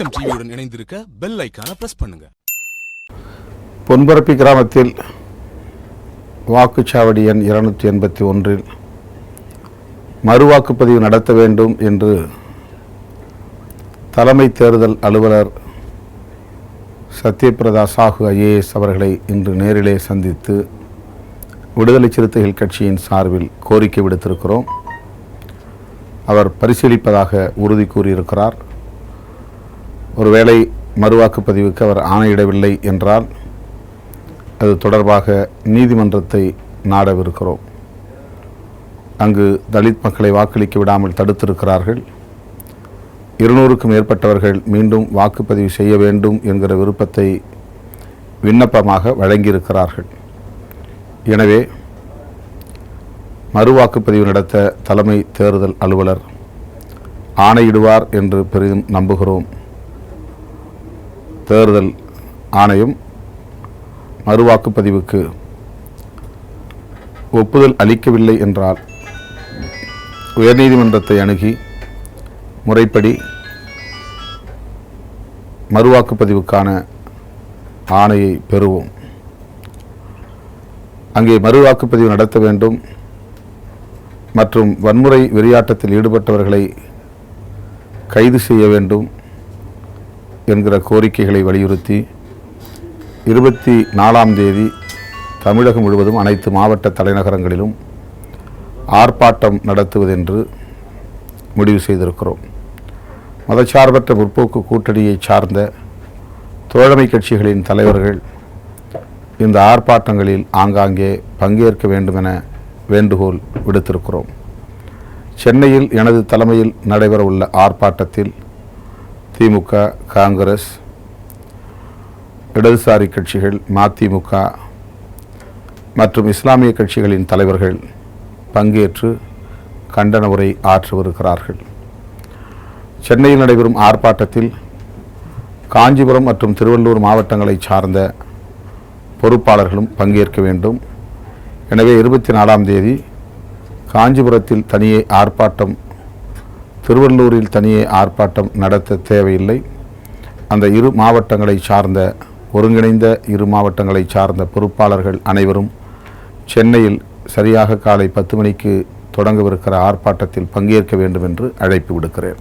XM டிவியுடன் இணைந்திருக்க bell ஐக்கான press பண்ணுங்க. பொன்பரப்பி கிராமத்தில் வாக்குச்சாவடி எண் இருநூற்றி எண்பத்தி ஒன்றில் மறுவாக்குப்பதிவு நடத்த வேண்டும் என்று தலைமை தேர்தல் அலுவலர் சத்யபிரதா சாஹு ஐஏஎஸ் அவர்களை இன்று நேரிலே சந்தித்து விடுதலை சிறுத்தைகள் கட்சியின் சார்பில் கோரிக்கை விடுத்திருக்கிறோம். அவர் பரிசீலிப்பதாக உறுதி கூறியிருக்கிறார். ஒருவேளை மறுவாக்குப்பதிவுக்கு அவர் ஆணையிடவில்லை என்றால் அது தொடர்பாக நீதிமன்றத்தை நாடவிருக்கிறோம். அங்கு தலித் மக்களை வாக்களிக்க விடாமல் தடுத்திருக்கிறார்கள். இருநூறுக்கும் மேற்பட்டவர்கள் மீண்டும் வாக்குப்பதிவு செய்ய வேண்டும் என்கிற விருப்பத்தை விண்ணப்பமாக வழங்கியிருக்கிறார்கள். எனவே மறுவாக்குப்பதிவு நடத்த தலைமை தேர்தல் அலுவலர் ஆணையிடுவார் என்று பெரிதும் நம்புகிறோம். தேர்தல் ஆணையம் மறுவாக்குப்பதிவுக்கு ஒப்புதல் அளிக்கவில்லை என்றால் உயர்நீதிமன்றத்தை அணுகி முறைப்படி மறுவாக்குப்பதிவுக்கான ஆணையை பெறுவோம். அங்கே மறுவாக்குப்பதிவு நடத்த வேண்டும் மற்றும் வன்முறை வெறியாட்டத்தில் ஈடுபட்டவர்களை கைது செய்ய வேண்டும். என்கிற கோரிக்கைகளை வலியுறுத்தி இருபத்தி நாலாம் தேதி தமிழகம் முழுவதும் அனைத்து மாவட்ட தலைநகரங்களிலும் ஆர்ப்பாட்டம் நடத்துவதென்று முடிவு செய்திருக்கிறோம். மதச்சார்பற்ற முற்போக்கு கூட்டணியை சார்ந்த தோழமை கட்சிகளின் தலைவர்கள் இந்த ஆர்ப்பாட்டங்களில் ஆங்காங்கே பங்கேற்க வேண்டுமென வேண்டுகோள் விடுத்திருக்கிறோம். சென்னையில் எனது தலைமையில் நடைபெறவுள்ள ஆர்ப்பாட்டத்தில் திமுக காங்கிரஸ் இடதுசாரி கட்சிகள் மதிமுக மற்றும் இஸ்லாமிய கட்சிகளின் தலைவர்கள் பங்கேற்று கண்டன உரை ஆற்றவிருக்கிறார்கள். சென்னையில் நடைபெறும் ஆர்ப்பாட்டத்தில் காஞ்சிபுரம் மற்றும் திருவள்ளூர் மாவட்டங்களை சார்ந்த பொறுப்பாளர்களும் பங்கேற்க வேண்டும். எனவே இருபத்தி நாலாம் தேதி காஞ்சிபுரத்தில் தனியே ஆர்ப்பாட்டம் திருவள்ளூரில் தனியே ஆர்ப்பாட்டம் நடத்த தேவையில்லை. அந்த இரு மாவட்டங்களை சார்ந்த ஒருங்கிணைந்த இரு மாவட்டங்களை சார்ந்த பொறுப்பாளர்கள் அனைவரும் சென்னையில் சரியாக காலை பத்து மணிக்கு தொடங்கவிருக்கிற ஆர்ப்பாட்டத்தில் பங்கேற்க வேண்டும் என்று அழைப்பு விடுக்கிறேன்.